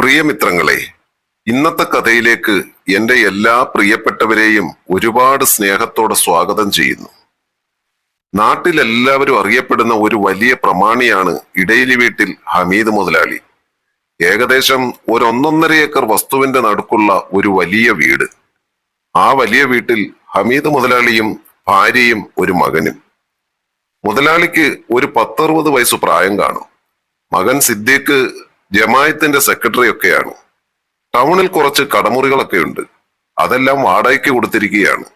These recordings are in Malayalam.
പ്രിയമിത്രങ്ങളെ ഇന്നത്തെ കഥയിലേക്ക് എന്റെ എല്ലാ പ്രിയപ്പെട്ടവരെയും ഒരുപാട് സ്നേഹത്തോടെ സ്വാഗതം ചെയ്യുന്നു. നാട്ടിലെല്ലാവരും അറിയപ്പെടുന്ന ഒരു വലിയ പ്രമാണിയാണ് ഇടയിലി വീട്ടിൽ ഹമീദ് മുതലാളി. ഏകദേശം ഒരു ഒന്നൊന്നര ഏക്കർ വസ്തുവിന്റെ നടുക്കുള്ള ഒരു വലിയ വീട്. ആ വലിയ വീട്ടിൽ ഹമീദ് മുതലാളിയും ഭാര്യയും ഒരു മകനും. മുതലാളിക്ക് ഒരു പത്തറുപത് വയസ്സ് പ്രായം കാണും. മകൻ സിദ്ദീഖ് ജമായത്തിന്റെ സെക്രട്ടറി ഒക്കെയാണ്. ടൗണിൽ കുറച്ച് കടമുറികളൊക്കെ ഉണ്ട്. അതെല്ലാം വാടകയ്ക്ക് കൊടുത്തിരിക്കുകയാണ്.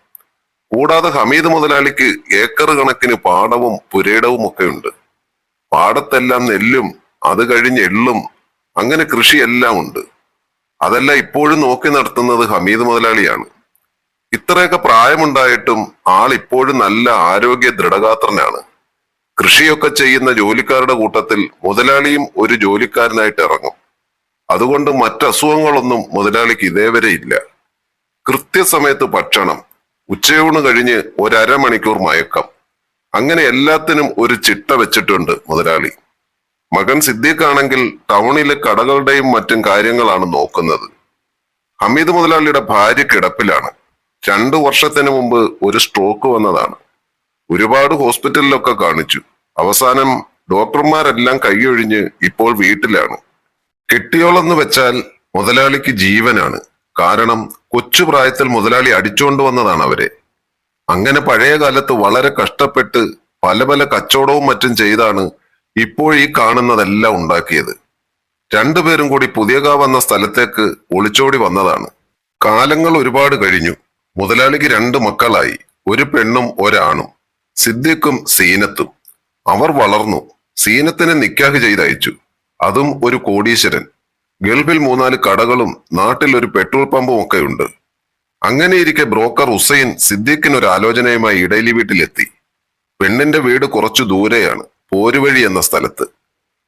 കൂടാതെ ഹമീദ് മുതലാളിക്ക് ഏക്കർ കണക്കിന് പാടവും പുരേടവും ഒക്കെ ഉണ്ട്. പാടത്തെല്ലാം നെല്ലും അത് കഴിഞ്ഞ് എള്ളും അങ്ങനെ കൃഷിയെല്ലാം ഉണ്ട്. അതെല്ലാം ഇപ്പോഴും നോക്കി നടത്തുന്നത് ഹമീദ് മുതലാളിയാണ്. ഇത്രയൊക്കെ പ്രായമുണ്ടായിട്ടും ആൾ ഇപ്പോഴും നല്ല ആരോഗ്യ ദൃഢഗാത്രനാണ്. കൃഷിയൊക്കെ ചെയ്യുന്ന ജോലിക്കാരുടെ കൂട്ടത്തിൽ മുതലാളിയും ഒരു ജോലിക്കാരനായിട്ട് ഇറങ്ങും. അതുകൊണ്ട് മറ്റ് അസുഖങ്ങളൊന്നും മുതലാളിക്ക് ഇതേവരെ ഇല്ല. കൃത്യസമയത്ത് ഭക്ഷണം ഉച്ചയൂണ് കഴിഞ്ഞ് ഒരമണിക്കൂർ മയക്കം. അങ്ങനെ എല്ലാത്തിനും ഒരു ചിട്ട വെച്ചിട്ടുണ്ട് മുതലാളി. മകൻ സിദ്ദീഖാണെങ്കിൽ ടൗണിലെ കടകളുടെയും മറ്റും കാര്യങ്ങളാണ് നോക്കുന്നത്. ഹമീദ് മുതലാളിയുടെ ഭാര്യ കിടപ്പിലാണ്. രണ്ടു വർഷത്തിന് മുമ്പ് ഒരു സ്ട്രോക്ക് വന്നതാണ്. ഒരുപാട് ഹോസ്പിറ്റലിലൊക്കെ കാണിച്ചു. അവസാനം ഡോക്ടർമാരെല്ലാം കൈയൊഴിഞ്ഞ് ഇപ്പോൾ വീട്ടിലാണ്. കെട്ടിയോളെന്ന് വെച്ചാൽ മുതലാളിക്ക് ജീവനാണ്. കാരണം കൊച്ചു പ്രായത്തിൽ മുതലാളി അടിച്ചുകൊണ്ടുവന്നതാണ് അവരെ. അങ്ങനെ പഴയ കാലത്ത് വളരെ കഷ്ടപ്പെട്ട് പല പല കച്ചവടവും മറ്റും ചെയ്താണ് ഇപ്പോൾ ഈ കാണുന്നതെല്ലാം ഉണ്ടാക്കിയത്. രണ്ടുപേരും കൂടി പുതിയകാവ് വന്ന സ്ഥലത്തേക്ക് ഒളിച്ചോടി വന്നതാണ്. കാലങ്ങൾ ഒരുപാട് കഴിഞ്ഞു. മുതലാളിക്ക് രണ്ട് മക്കളായി. ഒരു പെണ്ണും ഒരാണും. സിദ്ദിഖും സീനത്തും. അവർ വളർന്നു. സീനത്തിനെ നിക്കാഹ് ചെയ്തയച്ചു. അതും ഒരു കോടീശ്വരൻ. ഗൾഫിൽ മൂന്നാൽ കടകളും നാട്ടിൽ ഒരു പെട്രോൾ പമ്പും ഒക്കെ ഉണ്ട്. അങ്ങനെയിരിക്കെ ബ്രോക്കർ ഹുസൈൻ സിദ്ദീഖിന് ഒരു ആലോചനയുമായി ഇടയിലി വീട്ടിലെത്തി. പെണ്ണിന്റെ വീട് കുറച്ചു ദൂരെയാണ് പോരുവഴി എന്ന സ്ഥലത്ത്.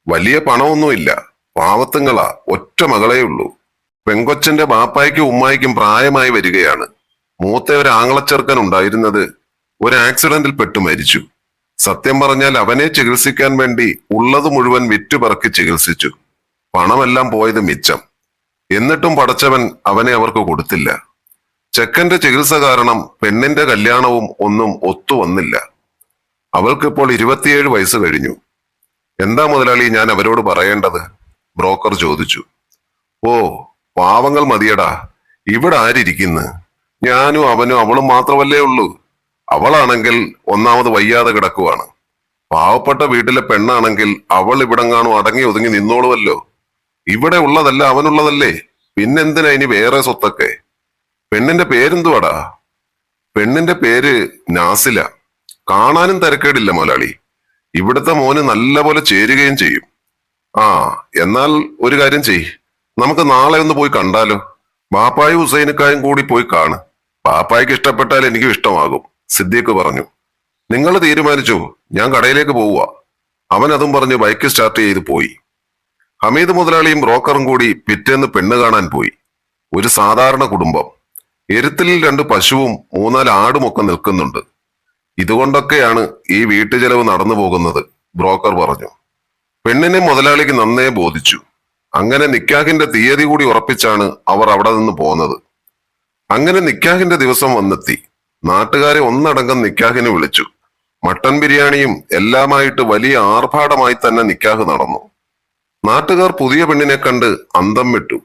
വലിയ പണമൊന്നുമില്ല. പാവത്തുങ്ങളാ ഒറ്റ മകളേ ഉള്ളൂ. പെങ്കൊച്ചന്റെ ബാപ്പായ്ക്കും ഉമ്മായിക്കും പ്രായമായി വരികയാണ്. മൂത്ത ഒരു ആങ്ങളച്ചെറുക്കൻ ഉണ്ടായിരുന്നത് ഒരു ആക്സിഡന്റിൽ പെട്ടു മരിച്ചു. സത്യം പറഞ്ഞാൽ അവനെ ചികിത്സിക്കാൻ വേണ്ടി ഉള്ളത് മുഴുവൻ വിറ്റുപറക്കി ചികിത്സിച്ചു. പണമെല്ലാം പോയത് മിച്ചം. എന്നിട്ടും പടച്ചവൻ അവനെ അവർക്ക് കൊടുത്തില്ല. ചെക്കന്റെ ചികിത്സ കാരണം പെണ്ണിന്റെ കല്യാണവും ഒന്നും ഒത്തു വന്നില്ല. അവൾക്കിപ്പോൾ ഇരുപത്തിയേഴ് വയസ്സ് കഴിഞ്ഞു. എന്താ മുതലാളി ഞാൻ അവരോട് പറയേണ്ടത്? ബ്രോക്കർ ചോദിച്ചു. ഓ പാവങ്ങൾ മതിയടാ. ഇവിടെ ആരിയ്ക്കുന്നു ഞാനും അവനും അവളും മാത്രമല്ലേ ഉള്ളൂ. അവളാണെങ്കിൽ ഒന്നാമത് വയ്യാതെ കിടക്കുവാണ്. പാവപ്പെട്ട വീട്ടിലെ പെണ്ണാണെങ്കിൽ അവൾ ഇവിടെങ്ങാണോ അടങ്ങി ഒതുങ്ങി നിന്നോളുമല്ലോ ഇവിടെ ഉള്ളതല്ല അവനുള്ളതല്ലേ. പിന്നെന്തിനാ ഇനി വേറെ സ്വത്തൊക്കെ? പെണ്ണിന്റെ പേരെന്തുവാടാ? പെണ്ണിന്റെ പേര് നാസില. കാണാനും തിരക്കേടില്ല മുതലാളി ഇവിടുത്തെ മോന് നല്ലപോലെ ചേരുകയും ചെയ്യും. ആ എന്നാൽ ഒരു കാര്യം ചെയ് നമുക്ക് നാളെ ഒന്ന് പോയി കണ്ടാലോ. ബാപ്പായും ഹുസൈനക്കായും കൂടി പോയി കാണ്. ബാപ്പായ്ക്ക് ഇഷ്ടപ്പെട്ടാൽ എനിക്കും ഇഷ്ടമാകും. സിദ്ദീഖ് പറഞ്ഞു നിങ്ങൾ തീരുമാനിച്ചു ഞാൻ കടയിലേക്ക് പോവുക. അവൻ അതും പറഞ്ഞ് ബൈക്ക് സ്റ്റാർട്ട് ചെയ്ത് പോയി. ഹമീദ് മുതലാളിയും ബ്രോക്കറും കൂടി പിറ്റേന്ന് പെണ്ണ് കാണാൻ പോയി. ഒരു സാധാരണ കുടുംബം. എരുത്തിലിൽ രണ്ട് പശുവും മൂന്നാൽ ആടുമൊക്കെ നിൽക്കുന്നുണ്ട്. ഇതുകൊണ്ടൊക്കെയാണ് ഈ വീട്ടുചെലവ് നടന്നു പോകുന്നത് ബ്രോക്കർ പറഞ്ഞു. പെണ്ണിനെ മുതലാളിക്ക് നന്നേ ബോധിച്ചു. അങ്ങനെ നിക്കാഹിന്റെ തീയതി കൂടി ഉറപ്പിച്ചാണ് അവർ അവിടെ നിന്ന് പോന്നത്. അങ്ങനെ നിക്കാഹിന്റെ ദിവസം വന്നെത്തി. നാട്ടുകാരെ ഒന്നടങ്കം നിക്കാഹിനെ വിളിച്ചു. മട്ടൻ ബിരിയാണിയും എല്ലാമായിട്ട് വലിയ ആർഭാടമായി തന്നെ നിക്കാഹ് നടന്നു. നാട്ടുകാർ പുതിയ പെണ്ണിനെ കണ്ട് അന്തം വിട്ടു.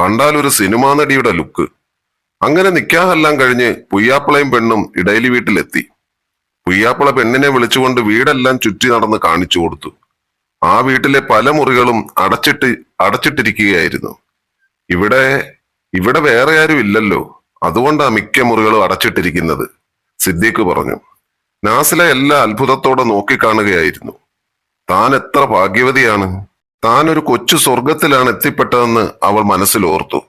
കണ്ടാൽ ഒരു സിനിമാ നടിയുടെ ലുക്ക്. അങ്ങനെ നിക്കാഹെല്ലാം കഴിഞ്ഞ് പുയ്യാപ്പിളയും പെണ്ണും ഇടയിലി വീട്ടിലെത്തി. പുയ്യാപ്പിള പെണ്ണിനെ വിളിച്ചുകൊണ്ട് വീടെല്ലാം ചുറ്റി നടന്ന് കാണിച്ചു കൊടുത്തു. ആ വീട്ടിലെ പല മുറികളും അടച്ചിട്ട് അടച്ചിട്ടിരിക്കുകയായിരുന്നു. ഇവിടെ ഇവിടെ വേറെ ആരും ഇല്ലല്ലോ. അതുകൊണ്ടാ മിക്ക മുറികളും അടച്ചിട്ടിരിക്കുന്നത് സിദ്ദീഖ് പറഞ്ഞു. നാസില എല്ലാ അത്ഭുതത്തോടെ നോക്കിക്കാണുകയായിരുന്നു. താൻ എത്ര ഭാഗ്യവതിയാണ്. താൻ ഒരു കൊച്ചു സ്വർഗത്തിലാണ് എത്തിപ്പെട്ടതെന്ന് അവൾ മനസ്സിൽ ഓർത്തു.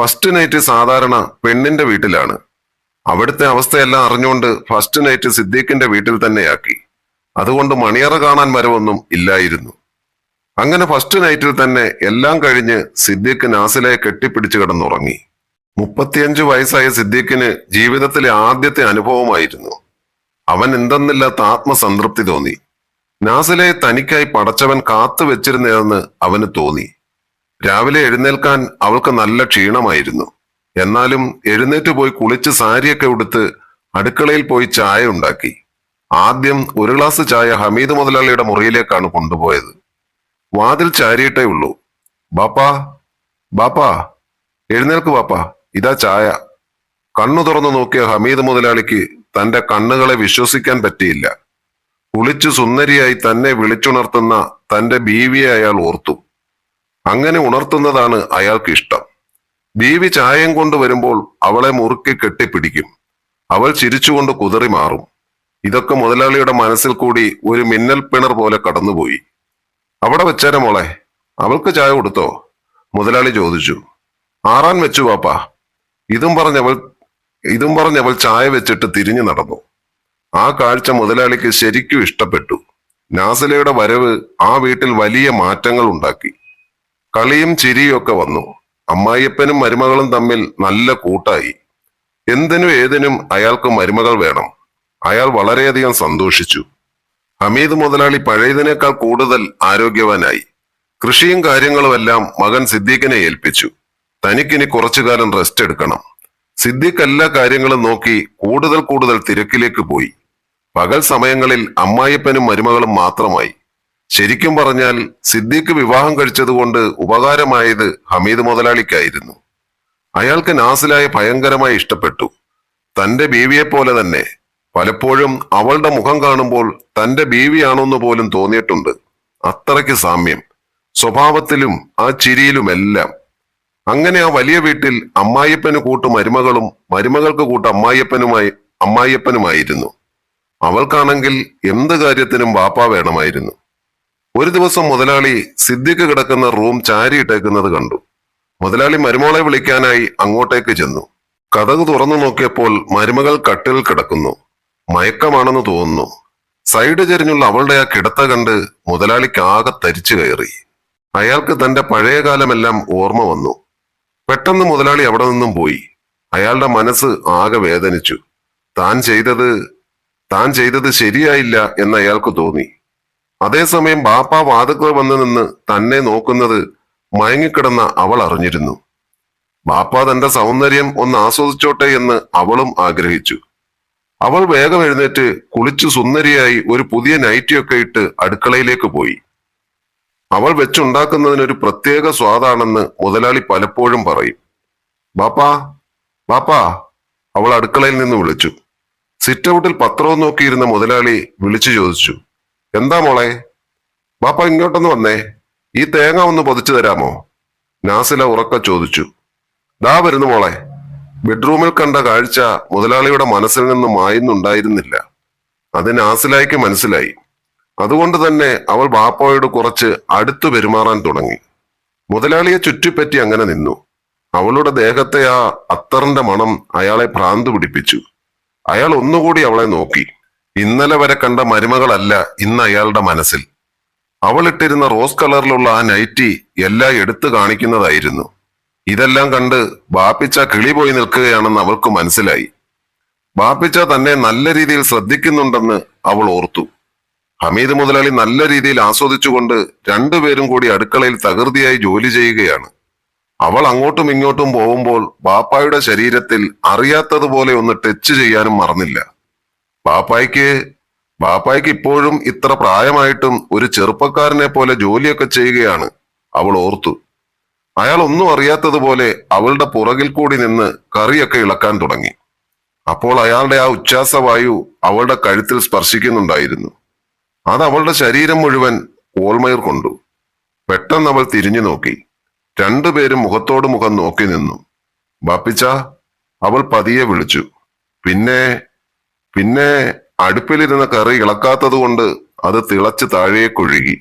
ഫസ്റ്റ് നൈറ്റ് സാധാരണ പെണ്ണിന്റെ വീട്ടിലാണ്. അവിടുത്തെ അവസ്ഥയെല്ലാം അറിഞ്ഞുകൊണ്ട് ഫസ്റ്റ് നൈറ്റ് സിദ്ദീഖിന്റെ വീട്ടിൽ തന്നെയാക്കി. അതുകൊണ്ട് മണിയറ കാണാൻ വരവൊന്നും ഇല്ലായിരുന്നു. അങ്ങനെ ഫസ്റ്റ് നൈറ്റിൽ തന്നെ എല്ലാം കഴിഞ്ഞ് സിദ്ദീഖ് നാസിലയെ കെട്ടിപ്പിടിച്ചു കിടന്നുറങ്ങി. മുപ്പത്തിയഞ്ചു വയസ്സായ സിദ്ദീഖിന് ജീവിതത്തിലെ ആദ്യത്തെ അനുഭവമായിരുന്നു. അവൻ എന്തെന്നില്ലാത്ത ആത്മസംതൃപ്തി തോന്നി. നാസിലെ തനിക്കായി പടച്ചവൻ കാത്തു വെച്ചിരുന്നതെന്ന് അവന് തോന്നി. രാവിലെ എഴുന്നേൽക്കാൻ അവൾക്ക് നല്ല ക്ഷീണമായിരുന്നു. എന്നാലും എഴുന്നേറ്റ് പോയി കുളിച്ച് സാരിയൊക്കെ ഉടുത്ത് അടുക്കളയിൽ പോയി ചായ ഉണ്ടാക്കി. ആദ്യം ഒരു ഗ്ലാസ് ചായ ഹമീദ് മുതലാളിയുടെ മുറിയിലേക്കാണ് കൊണ്ടുപോയത്. വാതിൽ ചാരിയിട്ടേ ഉള്ളൂ. ബാപ്പാ ബാപ്പാ എഴുന്നേൽക്ക് ബാപ്പാ. ഇതാ ചായ. കണ്ണു തുറന്നു നോക്കിയ ഹമീദ് മുതലാളിക്ക് തന്റെ കണ്ണുകളെ വിശ്വസിക്കാൻ പറ്റിയില്ല. കുളിച്ചു സുന്ദരിയായി തന്നെ വിളിച്ചുണർത്തുന്ന തന്റെ ബീവിയെ അയാൾ ഓർത്തു. അങ്ങനെ ഉണർത്തുന്നതാണ് അയാൾക്ക് ഇഷ്ടം. ബീവി ചായം കൊണ്ടുവരുമ്പോൾ അവളെ മുറുക്കി കെട്ടിപ്പിടിക്കും. അവൾ ചിരിച്ചുകൊണ്ട് കുതറി മാറും. ഇതൊക്കെ മുതലാളിയുടെ മനസ്സിൽ കൂടി ഒരു മിന്നൽ പിണർ പോലെ കടന്നുപോയി. അവിടെ വെച്ചേരെ മോളെ അവൾക്ക് ചായ കൊടുത്തോ? മുതലാളി ചോദിച്ചു. ആറാൻ വെച്ചു പാപ്പാ. ഇതും പറഞ്ഞവൾ ഇതും പറഞ്ഞവൾ ചായ വെച്ചിട്ട് തിരിഞ്ഞു നടന്നു. ആ കാഴ്ച മുതലാളിക്ക് ശരിക്കും ഇഷ്ടപ്പെട്ടു. നാസിലയുടെ വരവ് ആ വീട്ടിൽ വലിയ മാറ്റങ്ങൾ ഉണ്ടാക്കി. കളിയും ചിരിയും ഒക്കെ വന്നു. അമ്മായിയപ്പനും മരുമകളും തമ്മിൽ നല്ല കൂട്ടായി. എന്തിനും ഏതിനും അയാൾക്ക് മരുമകൾ വേണം. അയാൾ വളരെയധികം സന്തോഷിച്ചു. ഹമീദ് മുതലാളി പഴയതിനേക്കാൾ കൂടുതൽ ആരോഗ്യവാനായി. കൃഷിയും കാര്യങ്ങളുമെല്ലാം മകൻ സിദ്ദീഖിനെ ഏൽപ്പിച്ചു. തനിക്കിനി കുറച്ചു കാലം റെസ്റ്റ് എടുക്കണം. സിദ്ദിഖ് എല്ലാ കാര്യങ്ങളും നോക്കി കൂടുതൽ കൂടുതൽ തിരക്കിലേക്ക് പോയി. പകൽ സമയങ്ങളിൽ അമ്മായിപ്പനും മരുമകളും മാത്രമായി. ശരിക്കും പറഞ്ഞാൽ സിദ്ദിഖ് വിവാഹം കഴിച്ചതുകൊണ്ട് ഉപകാരമായത് ഹമീദ് മുതലാളിക്കായിരുന്നു. അയാൾക്ക് നാസിലായ ഭയങ്കരമായി ഇഷ്ടപ്പെട്ടു. തന്റെ ബീവിയെ പോലെ തന്നെ. പലപ്പോഴും അവളുടെ മുഖം കാണുമ്പോൾ തന്റെ ബീവിയാണോന്ന് പോലും തോന്നിയിട്ടുണ്ട്. അത്രയ്ക്ക് സാമ്യം. സ്വഭാവത്തിലും ആ ചിരിയിലുമെല്ലാം. അങ്ങനെ ആ വലിയ വീട്ടിൽ അമ്മായിയപ്പന് കൂട്ട് മരുമകളും മരുമകൾക്ക് കൂട്ട് അമ്മായിയപ്പനുമായി അമ്മായിയപ്പനുമായിരുന്നു. അവൾക്കാണെങ്കിൽ എന്ത് കാര്യത്തിനും വാപ്പ വേണമായിരുന്നു. ഒരു ദിവസം മുതലാളി സിദ്ദിഖ് കിടക്കുന്ന റൂം ചാരിയിട്ടേക്കുന്നത് കണ്ടു. മുതലാളി മരുമോളെ വിളിക്കാനായി അങ്ങോട്ടേക്ക് ചെന്നു. കഥക് തുറന്നു നോക്കിയപ്പോൾ മരുമകൾ കട്ടിൽ കിടക്കുന്നു. മയക്കമാണെന്ന് തോന്നുന്നു. സൈഡ് ചെരിഞ്ഞുള്ള അവളുടെ ആ കിടത്ത കണ്ട് മുതലാളിക്ക് ആകെ തരിച്ചു കയറി. അയാൾക്ക് തന്റെ പഴയകാലമെല്ലാം ഓർമ്മ വന്നു. പെട്ടെന്ന് മുതലാളി അവിടെ നിന്നും പോയി. അയാളുടെ മനസ്സ് ആകെ വേദനിച്ചു. താൻ ചെയ്തത് താൻ ചെയ്തത് ശരിയായില്ല എന്ന് അയാൾക്ക് തോന്നി. അതേസമയം ബാപ്പ വാതുക്കൾ വന്നു നിന്ന് തന്നെ നോക്കുന്നത് മയങ്ങിക്കിടന്ന അവൾ അറിഞ്ഞിരുന്നു. ബാപ്പ തന്റെ സൗന്ദര്യം ഒന്ന് ആസ്വദിച്ചോട്ടെ എന്ന് അവളും ആഗ്രഹിച്ചു. അവൾ വേഗം എഴുന്നേറ്റ് കുളിച്ചു സുന്ദരിയായി ഒരു പുതിയ നൈറ്റിയൊക്കെ ഇട്ട് അടുക്കളയിലേക്ക് പോയി. അവൾ വെച്ചുണ്ടാക്കുന്നതിനൊരു പ്രത്യേക സ്വാദാണെന്ന് മുതലാളി പലപ്പോഴും പറയും. ബാപ്പാ ബാപ്പാ അവൾ അടുക്കളയിൽ നിന്ന് വിളിച്ചു. സിറ്റ് ഔട്ടിൽ പത്രവും നോക്കിയിരുന്ന മുതലാളി വിളിച്ചു ചോദിച്ചു. എന്താ മോളെ? ബാപ്പ ഇങ്ങോട്ടൊന്ന് വന്നേ. ഈ തേങ്ങ ഒന്ന് പൊതിച്ചു തരാമോ? നാസില ഉറക്ക ചോദിച്ചു. ദാ വരുന്നു മോളെ. ബെഡ്റൂമിൽ കണ്ട കാഴ്ച മുതലാളിയുടെ മനസ്സിൽ നിന്ന് മായുന്നുണ്ടായിരുന്നില്ല. അത് നാസിലായിക്ക് മനസ്സിലായി. അതുകൊണ്ട് തന്നെ അവൾ ബാപ്പോയോട് കുറച്ച് അടുത്തു പെരുമാറാൻ തുടങ്ങി. മുതലാളിയെ ചുറ്റിപ്പറ്റി അങ്ങനെ നിന്നു. അവളുടെ ദേഹത്തെ ആ അത്തറിന്റെ മണം അയാളെ ഭ്രാന്ത് പിടിപ്പിച്ചു. അയാൾ ഒന്നുകൂടി അവളെ നോക്കി. ഇന്നലെ വരെ കണ്ട മരുമകളല്ല ഇന്ന് അയാളുടെ മനസ്സിൽ. അവൾ ഇട്ടിരുന്ന റോസ് കളറിലുള്ള ആ നൈറ്റി എല്ലാം എടുത്തു കാണിക്കുന്നതായിരുന്നു. ഇതെല്ലാം കണ്ട് ബാപ്പിച്ച കിളി പോയി നിൽക്കുകയാണെന്ന് അവൾക്ക് മനസ്സിലായി. ബാപ്പിച്ച തന്നെ നല്ല രീതിയിൽ ശ്രദ്ധിക്കുന്നുണ്ടെന്ന് അവൾ ഓർത്തു. ഹമീദ് മുതലാളി നല്ല രീതിയിൽ ആസ്വദിച്ചുകൊണ്ട് രണ്ടുപേരും കൂടി അടുക്കളയിൽ തകൃതിയായി ജോലി ചെയ്യുകയാണ്. അവൾ അങ്ങോട്ടും ഇങ്ങോട്ടും പോകുമ്പോൾ ബാപ്പായുടെ ശരീരത്തിൽ അറിയാത്തതുപോലെ ഒന്ന് ടച്ച് ചെയ്യാനും മറന്നില്ല. ബാപ്പായ്ക്ക് ബാപ്പായ്ക്ക് ഇപ്പോഴും ഇത്ര പ്രായമായിട്ടും ഒരു ചെറുപ്പക്കാരനെ പോലെ ജോലിയൊക്കെ ചെയ്യുകയാണ് അവൾ ഓർത്തു. അയാൾ ഒന്നും അറിയാത്തതുപോലെ അവളുടെ പുറകിൽ കൂടി നിന്ന് കറിയൊക്കെ ഇളക്കാൻ തുടങ്ങി. അപ്പോൾ അയാളുടെ ആ ഉച്ഛ്വാസവായു അവളുടെ കഴുത്തിൽ സ്പർശിക്കുന്നുണ്ടായിരുന്നു. അത് അവളുടെ ശരീരം മുഴുവൻ ഓൾമയർ കൊണ്ടു. പെട്ടെന്ന് അവൾ തിരിഞ്ഞു നോക്കി. രണ്ടുപേരും മുഖത്തോട് മുഖം നോക്കി നിന്നു. ബാപ്പിച്ച അവൾ പതിയെ വിളിച്ചു. പിന്നെ പിന്നെ അടുപ്പിലിരുന്ന കറി ഇളക്കാത്തത് കൊണ്ട് അത് തിളച്ച് താഴേക്കൊഴുകി.